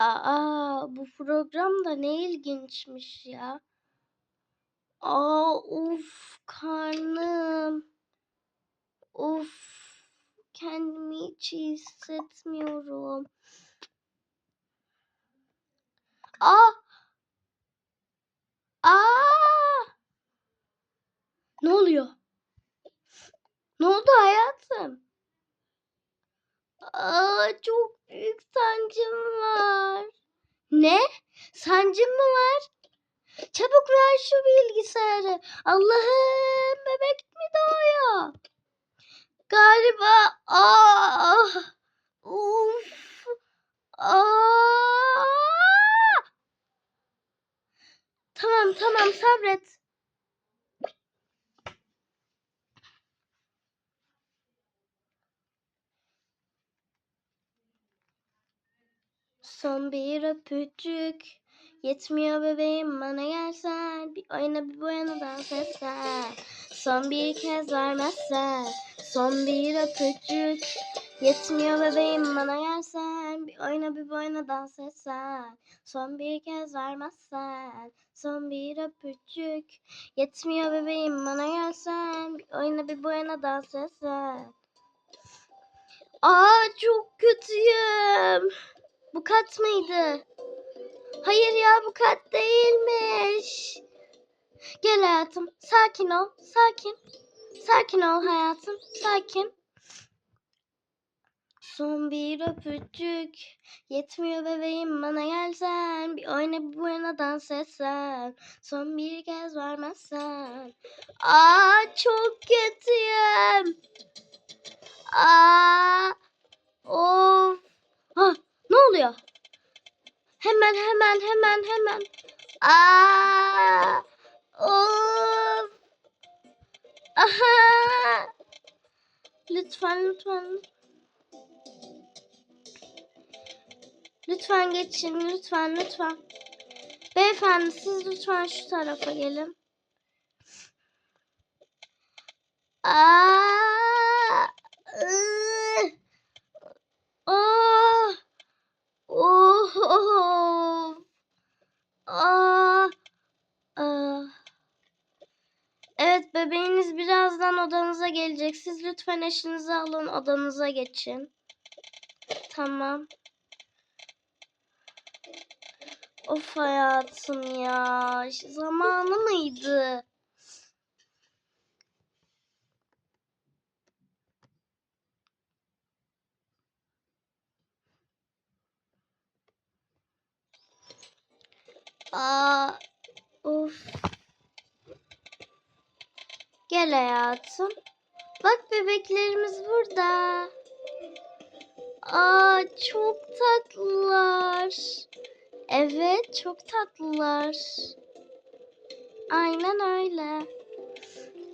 Aa, bu program da ne ilginçmiş ya. Aa, uf karnım. Uf kendimi hiç iyi hissetmiyorum. Aa! Aa! Ne oluyor? Ne oldu hayatım? Aa, çok büyük sancım var. Ne? Sancım mı var? Çabuk ver şu bilgisayarı. Allah'ım bebek mi doğuyor? Galiba aa uf aa Tamam tamam sabret. Son bir öpücük. Yetmiyor bebeğim bana gelsen Bir oyna bir bu yana dans etsen Son bir kez vermezsen Son bir öpücük. Yetmiyor bebeğim bana gelsen Bir oyna bir bu yana dans etsen Son bir kez vermezsen Son bir öpücük. Yetmiyor bebeğim bana gelsen Bir oyna bir bu yana dans etsen Aa çok kötüyüm. Bu kat mıydı? Hayır ya bu kat değilmiş. Gel hayatım. Sakin ol. Sakin. Sakin ol hayatım. Sakin. Son bir öpücük. Yetmiyor bebeğim bana gelsen. Bir oyna bir bu yana dans etsen. Son bir kez vermezsen. Aa çok kötüyüm. Aa of. Ha, ne oluyor? Hemen hemen hemen hemen. Aa of. Aha. Lütfen lütfen. Lütfen geçin lütfen lütfen. Beyefendi siz lütfen şu tarafa gelin. Aa! ıı, Oh! Aa! Aa! Evet bebeğiniz birazdan odanıza gelecek. Siz lütfen eşinizi alın odanıza geçin. Tamam. Of hayatım ya. Zamanı mıydı? Aa, of. Gel hayatım. Bak bebeklerimiz burada. Aa, çok tatlılar. Evet, çok tatlılar. Aynen öyle.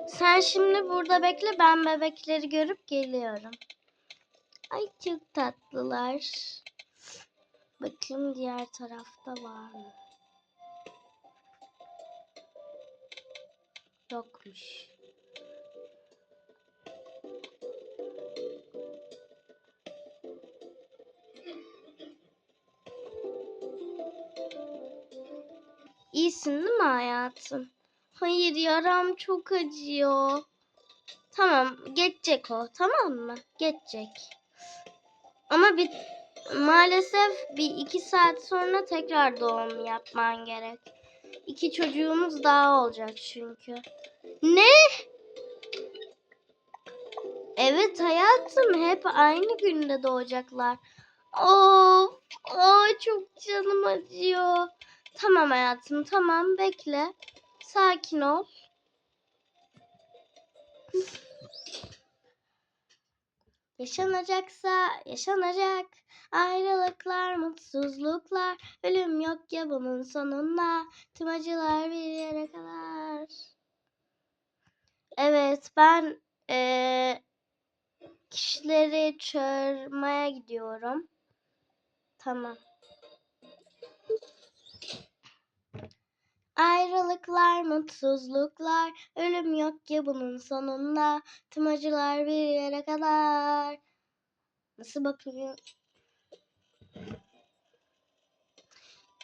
Sen şimdi burada bekle, ben bebekleri görüp geliyorum. Ay çok tatlılar. Bakayım diğer tarafta var mı? Yokmuş. İyisin değil mi hayatım? Hayır yaram çok acıyor. Tamam geçecek o tamam mı? Geçecek. Ama bir maalesef bir iki saat sonra tekrar doğum yapman gerek. İki çocuğumuz daha olacak çünkü. Ne? Evet hayatım hep aynı günde doğacaklar. Of, ay çok canım acıyor. Tamam hayatım tamam bekle. Sakin ol. Yaşanacaksa yaşanacak. Ayrılıklar, mutsuzluklar, ölüm yok ya bunun sonunda. Tüm acılar bir yere kadar. Evet ben eee, kişileri çağırmaya gidiyorum. Tamam. Ayrılıklar, mutsuzluklar, ölüm yok ya bunun sonunda. Tüm acılar bir yere kadar. Nasıl bakıyor?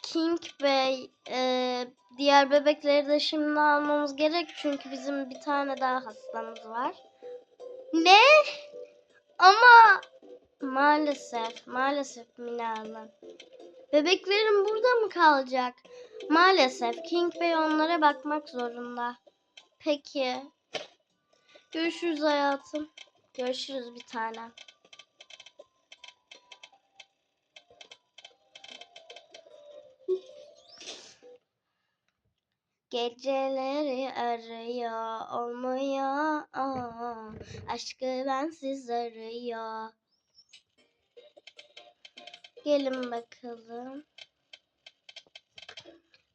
King Bey e, diğer bebekleri de şimdi almamız gerek çünkü bizim bir tane daha hastamız var. Ne? Ama maalesef maalesef Mine Hanım. Bebeklerim burada mı kalacak? Maalesef King Bey onlara bakmak zorunda. Peki. Görüşürüz hayatım. Görüşürüz bir tane. Geceleri arıyor olmuyor aşkı bensiz arıyor. Gelin bakalım.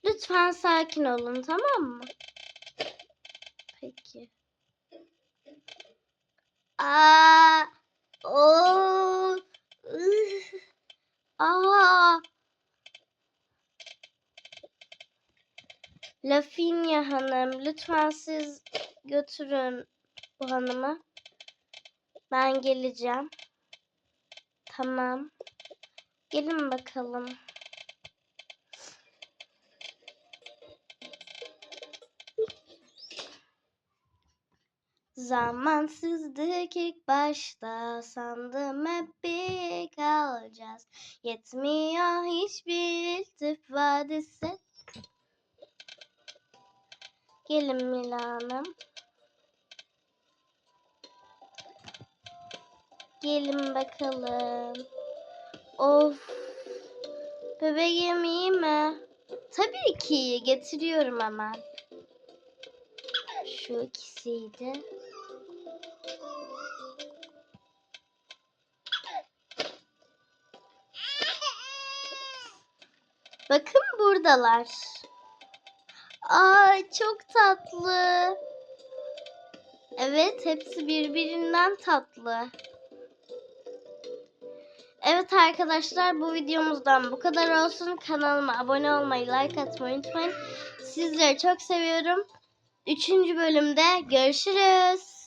Lütfen sakin olun tamam mı? Peki. Aa, o, ıh, aa. Lafinya Hanım, lütfen siz götürün bu hanımı. Ben geleceğim. Tamam. Gelin bakalım. Zamansızdık ilk başta sandım hep bir kalacağız. Yetmiyor hiçbir iltif vadisi. Gelin Mila Hanım. Gelin bakalım. Of. Bebeğim iyi mi? Tabii ki. Getiriyorum hemen. Şu ikisiydi. Bakın buradalar. Ay çok tatlı. Evet hepsi birbirinden tatlı. Evet arkadaşlar bu videomuzdan bu kadar olsun. Kanalıma abone olmayı, like atmayı unutmayın. Sizleri çok seviyorum. Üçüncü bölümde görüşürüz.